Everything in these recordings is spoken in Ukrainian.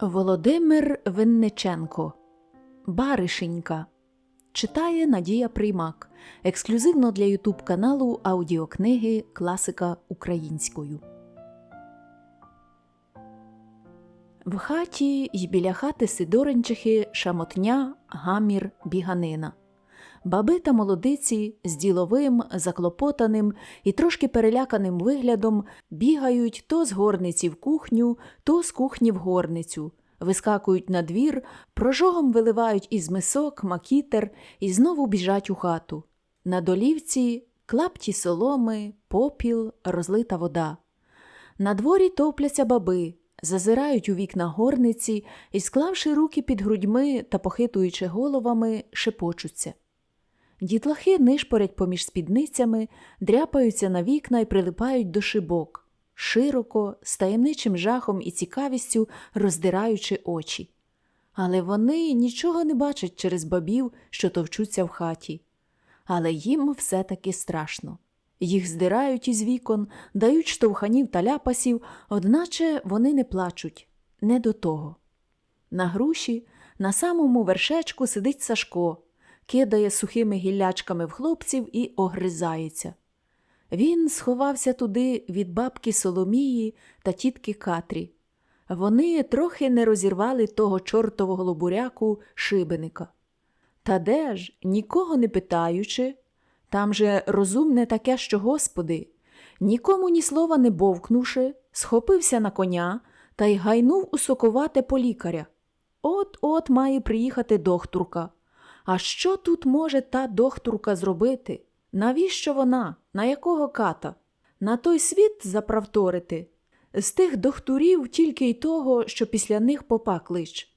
Володимир Винниченко Баришенька читає Надія Приймак ексклюзивно для Ютуб каналу аудіокниги Класика українською. В хаті й біля хати Сидоренчихи шамотня, гамір, біганина. Баби та молодиці з діловим, заклопотаним і трошки переляканим виглядом бігають то з горниці в кухню, то з кухні в горницю, вискакують на двір, прожогом виливають із мисок, макітер і знову біжать у хату. На долівці клапті соломи, попіл, розлита вода. На дворі топляться баби, зазирають у вікна горниці і, склавши руки під грудьми та похитуючи головами, шепочуться. Дітлахи нишпорять поміж спідницями, дряпаються на вікна і прилипають до шибок, широко, з таємничим жахом і цікавістю роздираючи очі. Але вони нічого не бачать через бабів, що товчуться в хаті. Але їм все таки страшно. Їх здирають із вікон, дають штовханів та ляпасів, одначе вони не плачуть, не до того. На груші, на самому вершечку сидить Сашко, кидає сухими гіллячками в хлопців і огризається. Він сховався туди від бабки Соломії та тітки Катрі. Вони трохи не розірвали того чортового лобуряку шибеника. Та де ж, нікого не питаючи, там же розумне таке, що господи, нікому ні слова не бовкнувши, схопився на коня та й гайнув у соковате по лікаря. От-от має приїхати дохтурка. А що тут може та дохтурка зробити? Навіщо вона? На якого ката? На той світ заправторити? З тих дохтурів тільки й того, що після них попа клич.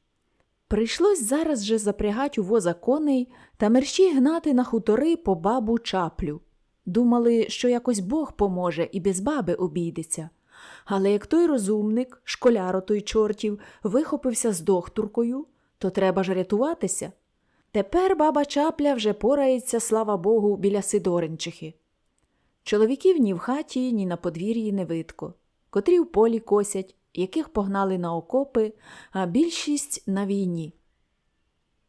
Прийшлось зараз же запрягать у воза коней та мерщій гнати на хутори по бабу чаплю. Думали, що якось Бог поможе і без баби обійдеться. Але як той розумник, школяро той чортів, вихопився з дохтуркою, то треба ж рятуватися. Тепер баба чапля вже порається, слава Богу, біля Сидоренчихи. Чоловіків ні в хаті, ні на подвір'ї не видко, котрі в полі косять, яких погнали на окопи, а більшість на війні.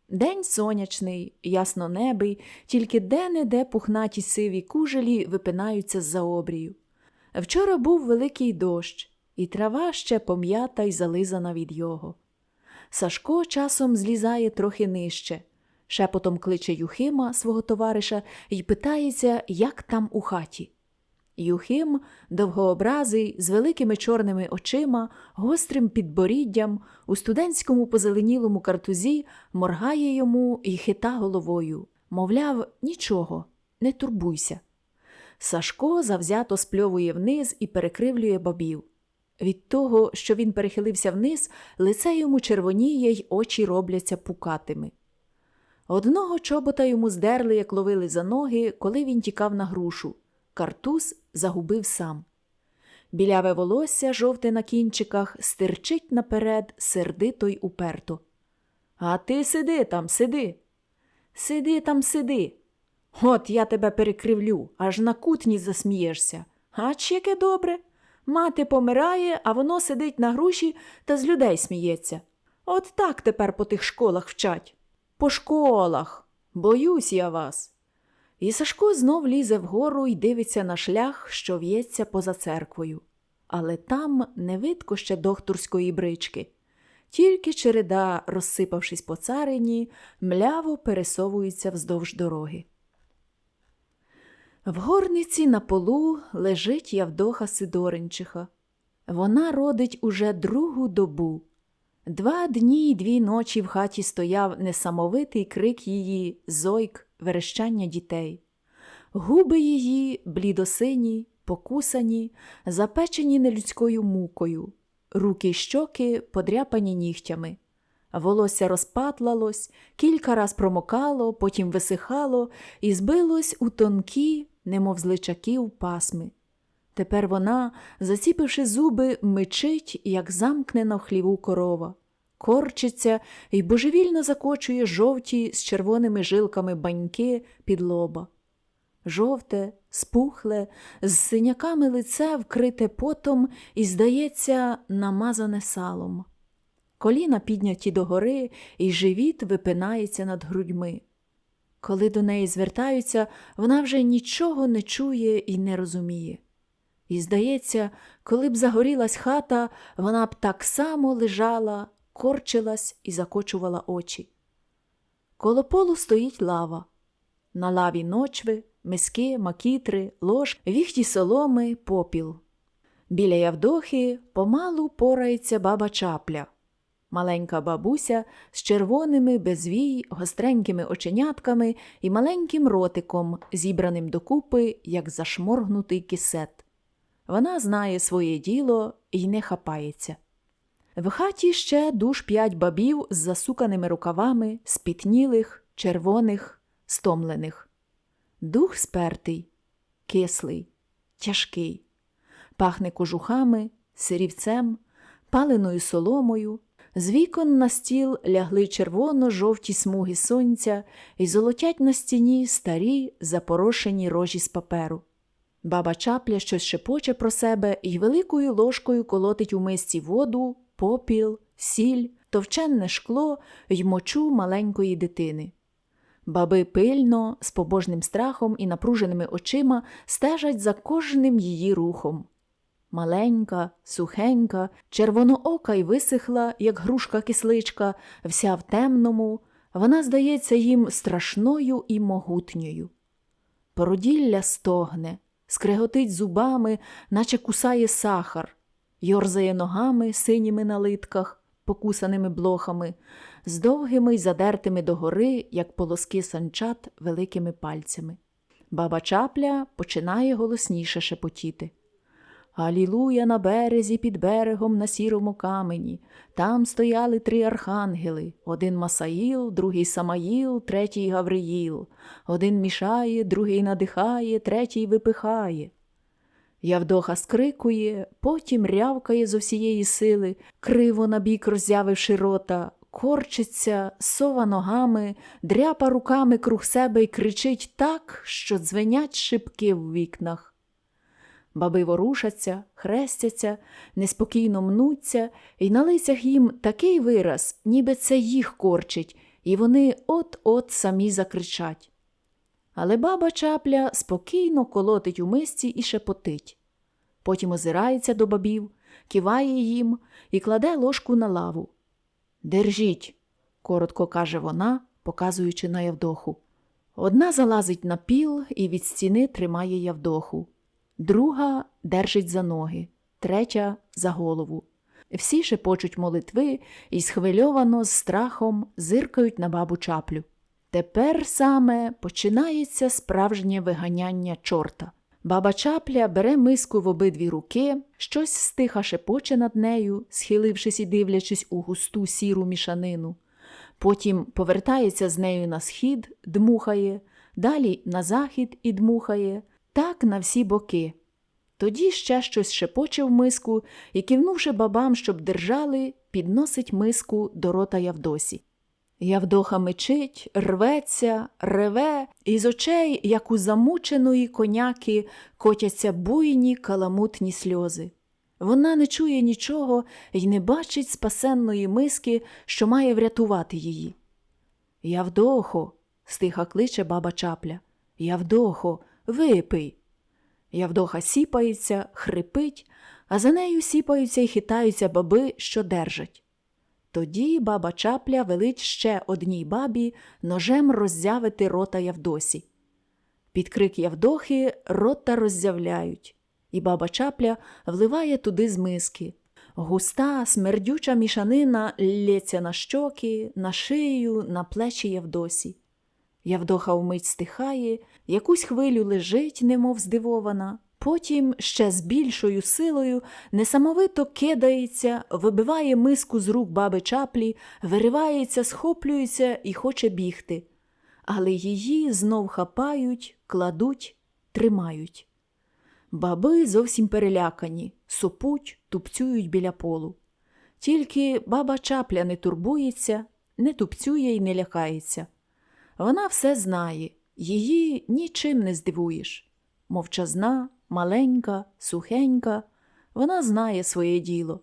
День сонячний, яснонебий, тільки де-не-де пухнаті сиві кужелі випинаються з-за обрію. Вчора був великий дощ, і трава ще пом'ята й зализана від його. Сашко часом злізає трохи нижче, шепотом кличе Юхима, свого товариша, і питається, як там у хаті. Юхим, довгообразий, з великими чорними очима, гострим підборіддям, у студентському позеленілому картузі моргає йому і хита головою. Мовляв, нічого, не турбуйся. Сашко завзято спльовує вниз і перекривлює бабів. Від того, що він перехилився вниз, лице йому червоніє й очі робляться пукатими. Одного чобота йому здерли, як ловили за ноги, коли він тікав на грушу. Картуз загубив сам. Біляве волосся, жовте на кінчиках, стирчить наперед сердито й уперто. А ти сиди там, сиди. Сиди там, сиди. От я тебе перекривлю, аж на кутні засмієшся. Ач яке добре. Мати помирає, а воно сидить на груші та з людей сміється. От так тепер по тих школах вчать. По школах. Боюсь я вас. І Сашко знов лізе вгору і дивиться на шлях, що в'ється поза церквою. Але там не видко ще докторської брички. Тільки череда, розсипавшись по царині, мляво пересовується вздовж дороги. В горниці на полу лежить Явдоха Сидоренчиха. Вона родить уже другу добу. Два дні й дві ночі в хаті стояв несамовитий крик її, зойк, верещання дітей. Губи її блідосині, покусані, запечені нелюдською мукою, руки й щоки подряпані нігтями. Волосся розпатлалось, кілька раз промокало, потім висихало і збилось у тонкі, немов з личаків, пасми. Тепер вона, заціпивши зуби, мичить, як замкнена в хліву корова, корчиться і божевільно закочує жовті з червоними жилками баньки під лоба. Жовте, спухле, з синяками лице вкрите потом і, здається, намазане салом. коліна підняті догори, і живіт випинається над грудьми. Коли до неї звертаються, вона вже нічого не чує і не розуміє. І, здається, коли б загорілась хата, вона б так само лежала, корчилась і закочувала очі. Коло полу стоїть лава. На лаві ночви, миски, макітри, лож, віхті соломи, попіл. Біля Явдохи помалу порається баба чапля. Маленька бабуся з червоними безвій, гостренькими оченятками і маленьким ротиком, зібраним докупи, як зашморгнутий кисет. Вона знає своє діло і не хапається. В хаті ще душ п'ять бабів з засуканими рукавами, спітнілих, червоних, стомлених. Дух спертий, кислий, тяжкий, пахне кожухами, сирівцем, паленою соломою. З вікон на стіл лягли червоно-жовті смуги сонця і золотять на стіні старі запорошені рожі з паперу. Баба чапля щось шепоче про себе і великою ложкою колотить у мисці воду, попіл, сіль, товченне шкло й мочу маленької дитини. Баби пильно, з побожним страхом і напруженими очима стежать за кожним її рухом. Маленька, сухенька, червоноока й висихла, як грушка кисличка, вся в темному, вона здається їм страшною і могутньою. Породілля стогне, скреготить зубами, наче кусає сахар, йорзає ногами синіми на литках, покусаними блохами, з довгими й задертими догори, як полоски санчат, великими пальцями. Баба чапля починає голосніше шепотіти. Алілуя на березі під берегом на сірому камені. Там стояли три архангели: один Масаїл, другий Самаїл, третій Гавриїл. Один мішає, другий надихає, третій випихає. Явдоха скрикує, потім рявкає зо всієї сили, криво набік роззявивши рота, корчиться, сова ногами, дряпа руками круг себе й кричить так, що дзвенять шибки в вікнах. Баби ворушаться, хрестяться, неспокійно мнуться, і на лицях їм такий вираз, ніби це їх корчить, і вони от-от самі закричать. Але баба чапля спокійно колотить у мисці і шепотить. Потім озирається до бабів, киває їм і кладе ложку на лаву. Держіть, коротко каже вона, показуючи на Явдоху. Одна залазить на піл і від стіни тримає Явдоху друга держить за ноги, третя за голову. Всі шепочуть молитви і схвильовано з страхом зиркають на бабу чаплю. Тепер саме починається справжнє виганяння чорта. Баба чапля бере миску в обидві руки, щось стиха шепоче над нею, схилившись і дивлячись у густу сіру мішанину. Потім повертається з нею на схід, дмухає, далі на захід і дмухає, так на всі боки. Тоді ще щось шепоче в миску і, кивнувши бабам, щоб держали, підносить миску до рота Явдосі. Явдоха мечить, рветься, реве, і з очей, як у замученої коняки, котяться буйні каламутні сльози. Вона не чує нічого і не бачить спасенної миски, що має врятувати її. Явдохо, стиха кличе баба чапля. Явдохо, випий. Явдоха сіпається, хрипить, а за нею сіпаються і хитаються баби, що держать. Тоді баба чапля велить ще одній бабі ножем роззявити рота Явдосі. Під крик Явдохи рота роззявляють, і баба чапля вливає туди з миски. Густа, смердюча мішанина лється на щоки, на шию, на плечі Явдосі. Явдоха вмить стихає, якусь хвилю лежить, немов здивована, потім ще з більшою силою несамовито кидається, вибиває миску з рук баби чаплі, виривається, схоплюється і хоче бігти. Але її знов хапають, кладуть, тримають. Баби зовсім перелякані, сопуть, тупцюють біля полу. Тільки баба чапля не турбується, не тупцює і не лякається. Вона все знає, її нічим не здивуєш. Мовчазна, маленька, сухенька, вона знає своє діло.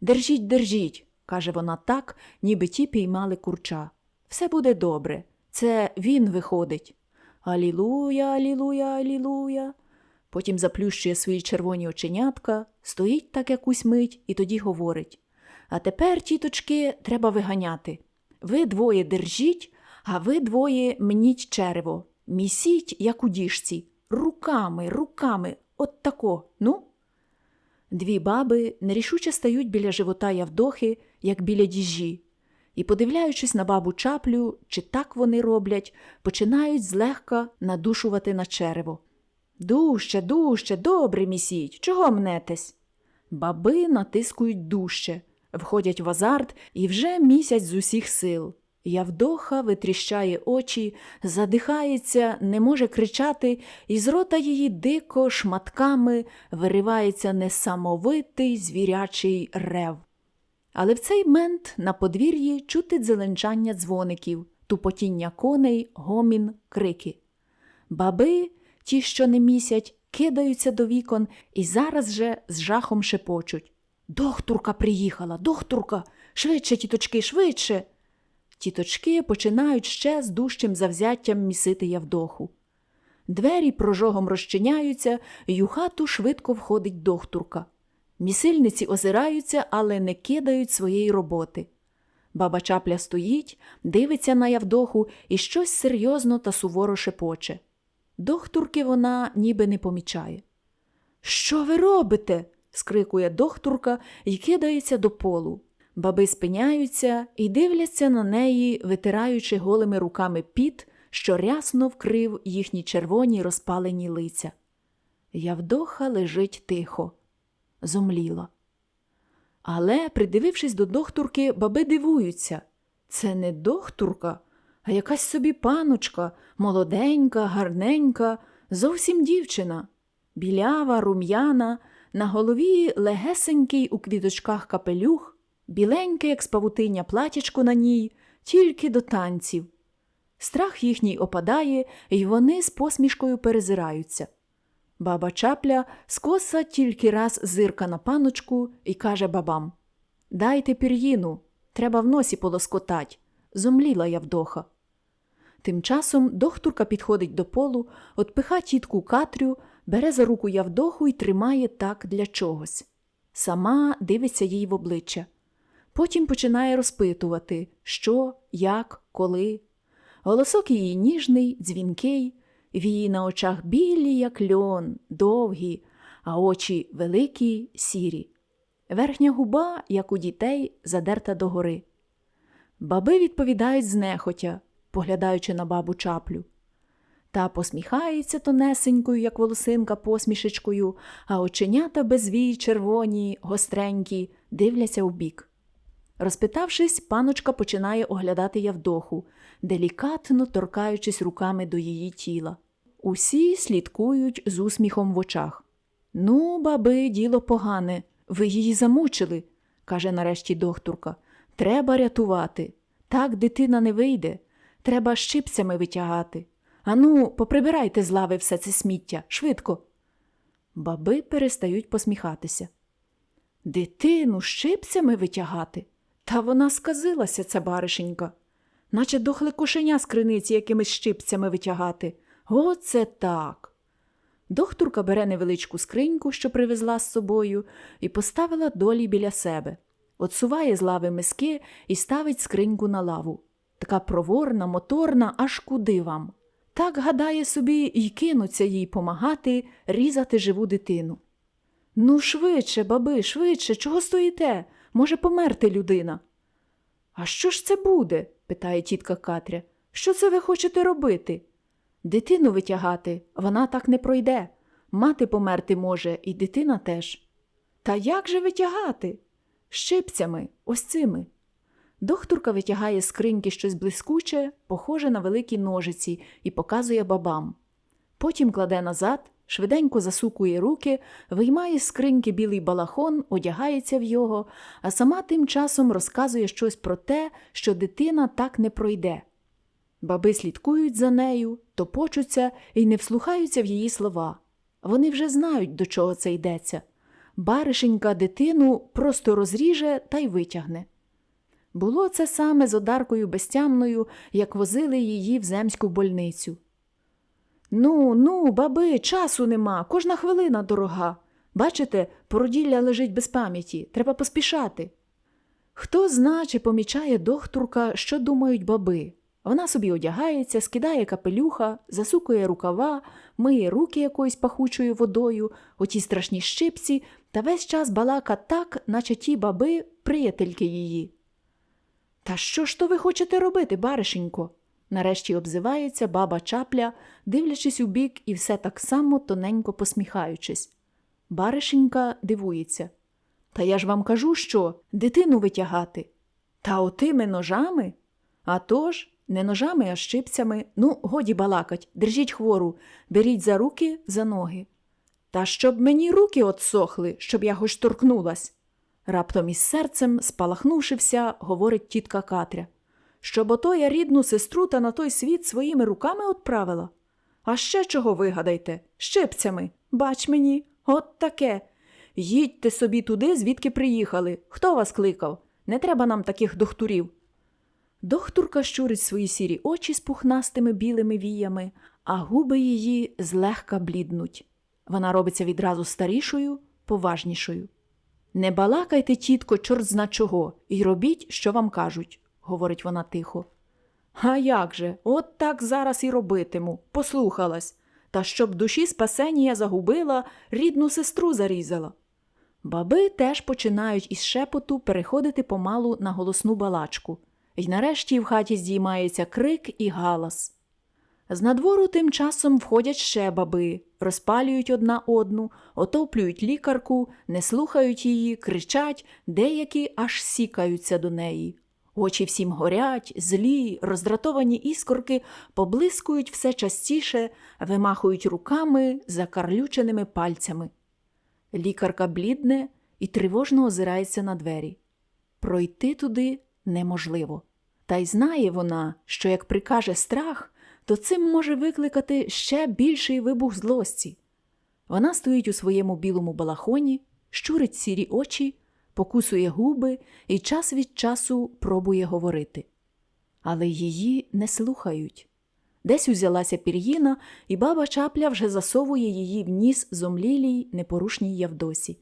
Держіть, держіть, каже вона так, ніби ті піймали курча. Все буде добре. Це він виходить. Алілуя, алілуя, алілуя. Потім заплющує свої червоні оченятка, стоїть так якусь мить і тоді говорить. А тепер, тіточки, треба виганяти. Ви двоє держіть, а ви двоє мніть черево. Місіть, як у діжці. Руками, руками, от тако, ну. Дві баби нерішуче стають біля живота Явдохи, як біля діжі, і, подивляючись на бабу чаплю, чи так вони роблять, починають злегка надушувати на черево. Дужче, дужче, добре місіть, чого мнетесь? Баби натискують дужче, входять в азарт і вже місять з усіх сил. Явдоха витріщає очі, задихається, не може кричати, і з рота її дико шматками виривається несамовитий звірячий рев. Але в цей мент на подвір'ї чути дзеленчання дзвоників, тупотіння коней, гомін, крики. Баби, ті, що не місять, кидаються до вікон і зараз же з жахом шепочуть. Дохтурка приїхала, дохтурка, швидше, тіточки, швидше. Тіточки починають ще з дужчим завзяттям місити Явдоху. Двері прожогом розчиняються, і у хату швидко входить дохтурка. Місильниці озираються, але не кидають своєї роботи. Баба чапля стоїть, дивиться на Явдоху і щось серйозно та суворо шепоче. Дохтурки вона ніби не помічає. Що ви робите? скрикує дохтурка і кидається до полу. Баби спиняються і дивляться на неї, витираючи голими руками піт, що рясно вкрив їхні червоні розпалені лиця. Явдоха лежить тихо, зомліла. Але, придивившись до дохтурки, баби дивуються. Це не дохтурка, а якась собі паночка, молоденька, гарненька, зовсім дівчина, білява, рум'яна, на голові легесенький у квіточках капелюх, біленьке, як спавутиння платячко на ній, тільки до танців. Страх їхній опадає, і вони з посмішкою перезираються. Баба чапля скоса тільки раз зирка на паночку і каже бабам Дайте пір'їну, треба в носі полоскотать. Зомліла Явдоха. Тим часом дохтурка підходить до полу, отпиха тітку Катрю, бере за руку Явдоху і тримає так для чогось. Сама дивиться їй в обличчя. Потім починає розпитувати, що, як, коли. Голосок її ніжний, дзвінкий, вії на очах білі, як льон, довгі, а очі великі, сірі. Верхня губа, як у дітей, задерта догори. Баби відповідають знехотя, поглядаючи на бабу чаплю. Та посміхається тонесенькою, як волосинка, посмішечкою, а оченята безвій, червоні, гостренькі, дивляться у бік. Розпитавшись, паночка починає оглядати Явдоху, делікатно торкаючись руками до її тіла. Усі слідкують з усміхом в очах. Ну, баби, діло погане, ви її замучили, каже нарешті докторка. Треба рятувати. Так дитина не вийде. Треба щипцями витягати. Ану, поприбирайте з лави все це сміття, швидко. Баби перестають посміхатися. Дитину щипцями витягати? Та вона сказилася, ця баришенька, наче дохле кошеня з криниці якимись щипцями витягати. Оце так. Дохтурка бере невеличку скриньку, що привезла з собою, і поставила долі біля себе. Отсуває з лави миски і ставить скриньку на лаву. Така проворна, моторна, аж куди вам. Так гадає собі й кинуться їй помагати різати живу дитину. Ну, швидше, баби, швидше, чого стоїте? Може померти людина. А що ж це буде? питає тітка Катря. Що це ви хочете робити? Дитину витягати, вона так не пройде. Мати померти може, і дитина теж. Та як же витягати? Щипцями, ось цими. Дохтурка витягає з скриньки щось блискуче, похоже на великі ножиці, і показує бабам. Потім кладе назад, швиденько засукує руки, виймає з скриньки білий балахон, одягається в його, а сама тим часом розказує щось про те, що дитина так не пройде. Баби слідкують за нею, топочуться і не вслухаються в її слова. Вони вже знають, до чого це йдеться. Баришенька дитину просто розріже та й витягне. Було це саме з одаркою безтямною, як возили її в земську больницю. Ну, ну, баби, часу нема, кожна хвилина дорога. Бачите, породілля лежить без пам'яті, треба поспішати. Хто зна, чи помічає докторка, що думають баби. Вона собі одягається, скидає капелюха, засукує рукава, миє руки якоюсь пахучою водою, оті страшні щипці, та весь час балака так, наче ті баби приятельки її. Та що ж то ви хочете робити, баришенько? Нарешті обзивається баба чапля, дивлячись у бік і все так само тоненько посміхаючись. Баришенька дивується. Та я ж вам кажу, що дитину витягати. Та отими ножами? А тож, не ножами, а щипцями. Ну, годі балакать, держіть хвору, беріть за руки, за ноги. Та щоб мені руки отсохли, щоб я хоч торкнулась. Раптом із серцем, спалахнувши вся, говорить тітка Катря. Щоб ото я рідну сестру та на той світ своїми руками отправила. А ще чого вигадайте? Щипцями. Бач мені, от таке. Їдьте собі туди, звідки приїхали. Хто вас кликав? Не треба нам таких дохтурів. Дохтурка щурить свої сірі очі з пухнастими білими віями, а губи її злегка бліднуть. Вона робиться відразу старішою, поважнішою. Не балакайте, тітко, чорт зна чого, і робіть, що вам кажуть, говорить вона тихо. А як же, от так зараз і робитиму, послухалась. Та щоб душі спасенія загубила, рідну сестру зарізала. Баби теж починають із шепоту переходити помалу на голосну балачку, І нарешті в хаті здіймається крик і галас. З надвору тим часом входять ще баби, розпалюють одна одну, отоплюють лікарку, не слухають її, кричать, деякі аж сікаються до неї. Очі всім горять, злі, роздратовані іскорки поблискують все частіше, вимахують руками закарлюченими пальцями. Лікарка блідне і тривожно озирається на двері. Пройти туди неможливо. Та й знає вона, що як прикаже страх, то цим може викликати ще більший вибух злості. Вона стоїть у своєму білому балахоні, щурить сірі очі, покусує губи і час від часу пробує говорити. Але її не слухають. Десь узялася пір'їна, і баба чапля вже засовує її в ніс зомлілій непорушній Явдосі.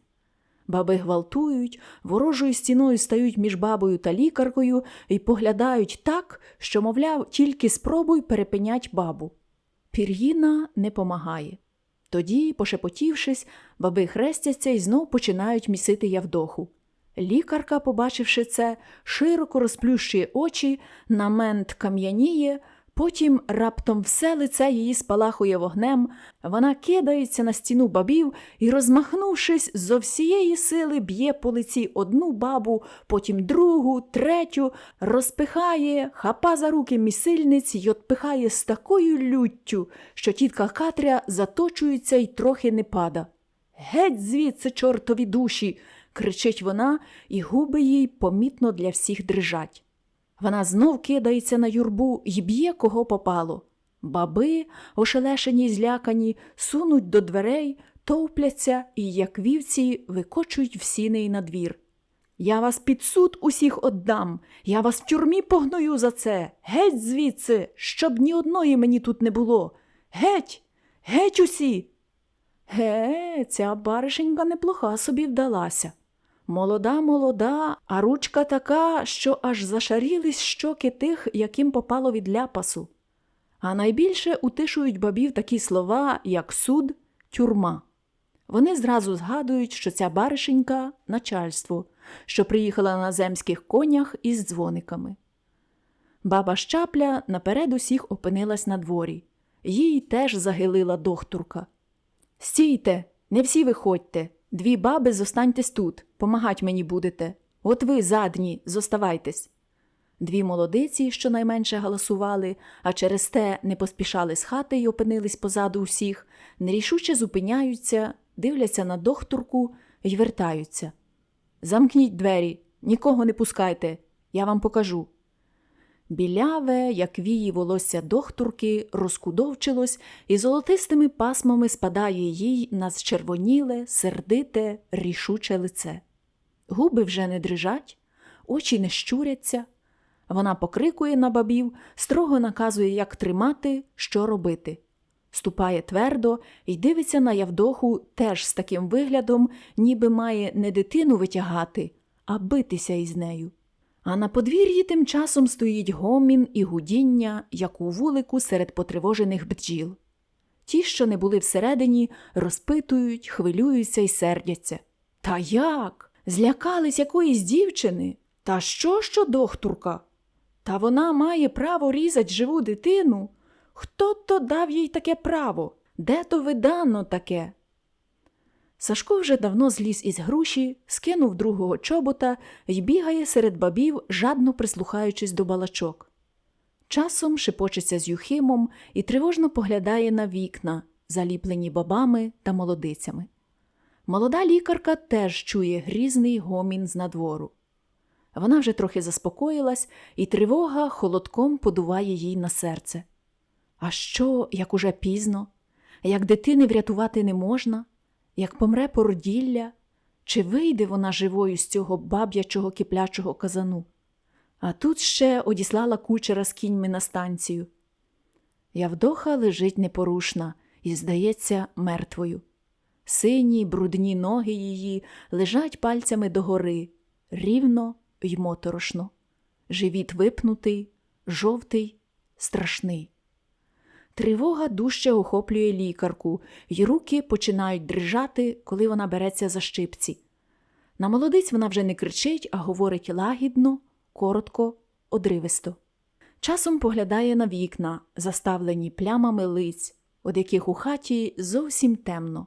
Баби гвалтують, ворожою стіною стають між бабою та лікаркою і поглядають так, що, мовляв, тільки спробуй перепинять бабу. Пір'їна не помагає. Тоді, пошепотівшись, баби хрестяться і знов починають місити Явдоху. Лікарка, побачивши це, широко розплющує очі, на мент кам'яніє, потім раптом все лице її спалахує вогнем, вона кидається на стіну бабів і, розмахнувшись, зо всієї сили б'є по лиці одну бабу, потім другу, третю, розпихає, хапа за руки місильниць й отпихає з такою люттю, що тітка Катря заточується й трохи не пада. Геть звідси, чортові душі! Кричить вона, і губи їй помітно для всіх дрижать. Вона знов кидається на юрбу й б'є кого попало. Баби, ошелешені й злякані, сунуть до дверей, товпляться і, як вівці, викочують в сіни й на двір. Я вас під суд усіх отдам, я вас в тюрмі погною за це. Геть звідси, щоб ні одної мені тут не було. Геть, геть усі. Ге, ця баришенька неплоха собі вдалася. Молода, молода, а ручка така, що аж зашарілись щоки тих, яким попало від ляпасу. А найбільше утишують бабів такі слова, як суд, тюрма. Вони зразу згадують, що ця баришенька начальство, що приїхала на земських конях із дзвониками. Баба щапля наперед усіх опинилась на дворі. Їй теж загилила дохтурка. Стійте, не всі виходьте. Дві баби зостаньтесь тут, помагать мені будете. От ви, задні, зоставайтесь. Дві молодиці, що найменше галасували, а через те не поспішали з хати й опинились позаду усіх, нерішуче зупиняються, дивляться на дохтурку й вертаються. Замкніть двері, нікого не пускайте, я вам покажу. Біляве, як вії волосся дохтурки, розкудовчилось і золотистими пасмами спадає їй на зчервоніле, сердите, рішуче лице. Губи вже не дрижать, очі не щуряться. Вона покрикує на бабів, строго наказує, як тримати, що робити. Ступає твердо і дивиться на Явдоху теж з таким виглядом, ніби має не дитину витягати, а битися із нею. А на подвір'ї тим часом стоїть гомін і гудіння, як у вулику серед потривожених бджіл. Ті, що не були всередині, розпитують, хвилюються і сердяться. Та як? Злякались якоїсь дівчини? Та що що дохтурка? Та вона має право різать живу дитину. Хто то дав їй таке право? Де то видано таке? Сашко вже давно зліз із груші, скинув другого чобота й бігає серед бабів, жадно прислухаючись до балачок. Часом шепочеться з Юхимом і тривожно поглядає на вікна, заліплені бабами та молодицями. Молода лікарка теж чує грізний гомін з надвору. Вона вже трохи заспокоїлась, і тривога холодком подуває їй на серце. А що, як уже пізно, як дитини врятувати не можна, як помре породілля, чи вийде вона живою з цього баб'ячого киплячого казану? А тут ще одіслала кучера з кіньми на станцію. Явдоха лежить непорушна і, здається, мертвою. Сині, брудні ноги її лежать пальцями догори, рівно й моторошно. Живіт випнутий, жовтий, страшний. Тривога дужче охоплює лікарку, й руки починають дрижати, коли вона береться за щипці. На молодиць вона вже не кричить, а говорить лагідно, коротко, одривисто. Часом поглядає на вікна, заставлені плямами лиць, од яких у хаті зовсім темно.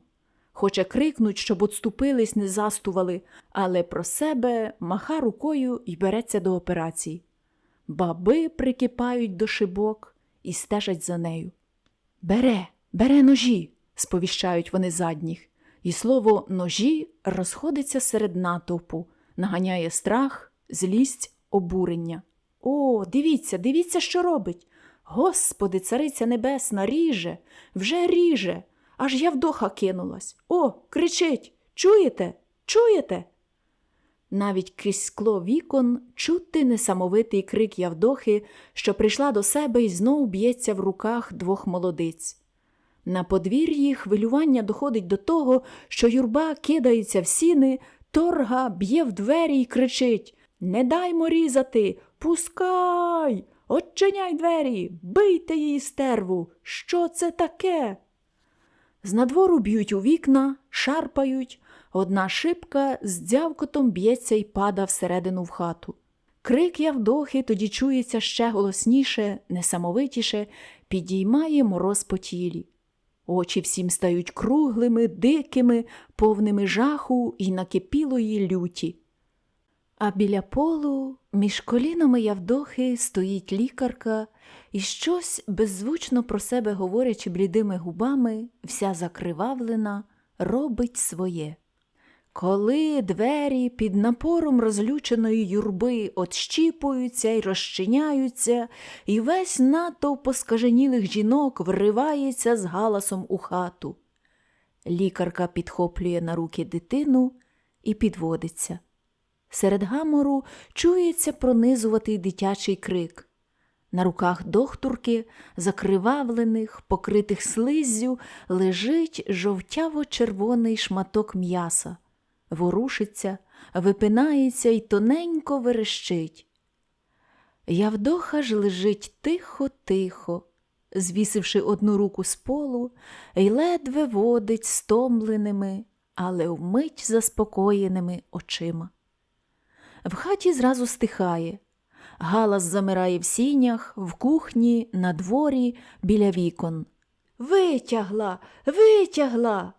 Хоче крикнуть, щоб отступились, не застували, але про себе маха рукою і береться до операції. Баби прикипають до шибок і стежать за нею. Бере, бере ножі, сповіщають вони задніх, і слово ножі розходиться серед натовпу, наганяє страх, злість, обурення. О, дивіться, дивіться, що робить. Господи, цариця небесна, ріже, вже ріже. Аж Явдоха кинулась. О, кричить. Чуєте? Чуєте? Навіть крізь скло вікон чути несамовитий крик Явдохи, що прийшла до себе і знов б'ється в руках двох молодиць. На подвір'ї хвилювання доходить до того, що юрба кидається в сіни, торга б'є в двері і кричить Не даймо різати, пускай, Отчиняй двері, бийте її стерву. Що це таке? З надвору б'ють у вікна, шарпають, одна шибка з дзявкотом б'ється і пада всередину в хату. Крик Явдохи тоді чується ще голосніше, несамовитіше, підіймає мороз по тілі. Очі всім стають круглими, дикими, повними жаху і накипілої люті. А біля полу, між колінами Явдохи, стоїть лікарка і щось, беззвучно про себе говорячи блідими губами, вся закривавлена, робить своє. Коли двері під напором розлюченої юрби отщіпуються й розчиняються, і весь натовп поскаженілих жінок вривається з галасом у хату. Лікарка підхоплює на руки дитину і підводиться. Серед гамору чується пронизуватий дитячий крик. На руках дохтурки, закривавлених, покритих слиззю, лежить жовтяво-червоний шматок м'яса, ворушиться, випинається й тоненько верещить. Явдоха ж лежить тихо-тихо, звісивши одну руку з полу, й ледве водить стомленими, але вмить заспокоєними очима. В хаті зразу стихає. Галас замирає в сінях, в кухні, на дворі, біля вікон. Витягла, витягла.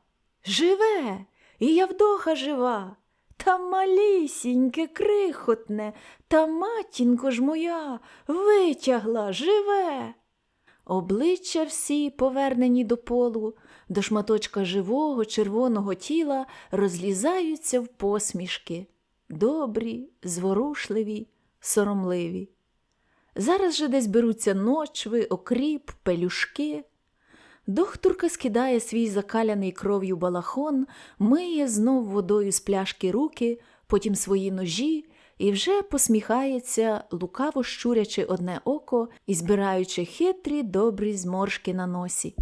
Живе, і Явдоха жива. Та малісіньке, крихотне, та матінко ж моя, витягла, живе. Обличчя всі, повернені до полу, до шматочка живого червоного тіла, розлізаються в посмішки добрі, зворушливі, соромливі. Зараз же десь беруться ночви, окріп, пелюшки. Дохтурка скидає свій закаляний кров'ю балахон, миє знов водою з пляшки руки, потім свої ножі і вже посміхається, лукаво щурячи одне око і збираючи хитрі добрі зморшки на носі.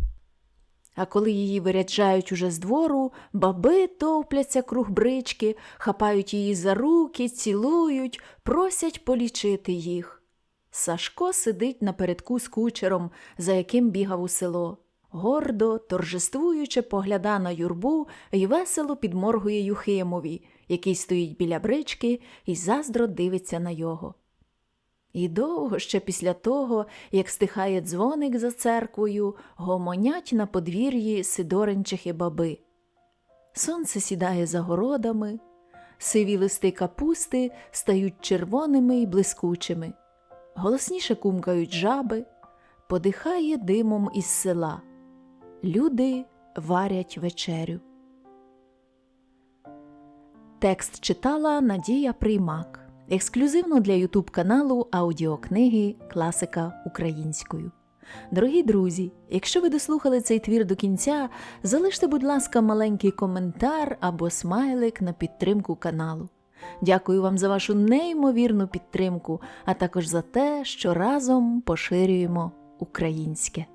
А коли її виряджають уже з двору, баби товпляться круг брички, хапають її за руки, цілують, просять полічити їх. Сашко сидить напередку з кучером, за яким бігав у село. Гордо, торжествуючи, погляда на юрбу й весело підморгує Юхимові, який стоїть біля брички і заздро дивиться на його. І довго ще після того, як стихає дзвоник за церквою, гомонять на подвір'ї сидоренчихи баби. Сонце сідає за городами, сиві листи капусти стають червоними й блискучими, голосніше кумкають жаби, подихає димом із села. Люди варять вечерю. Текст читала Надія Приймак. Ексклюзивно для Ютуб каналу аудіокниги Класика українською. Дорогі друзі, якщо ви дослухали цей твір до кінця, залиште, будь ласка, маленький коментар або смайлик на підтримку каналу. Дякую вам за вашу неймовірну підтримку, а також за те, що разом поширюємо українське.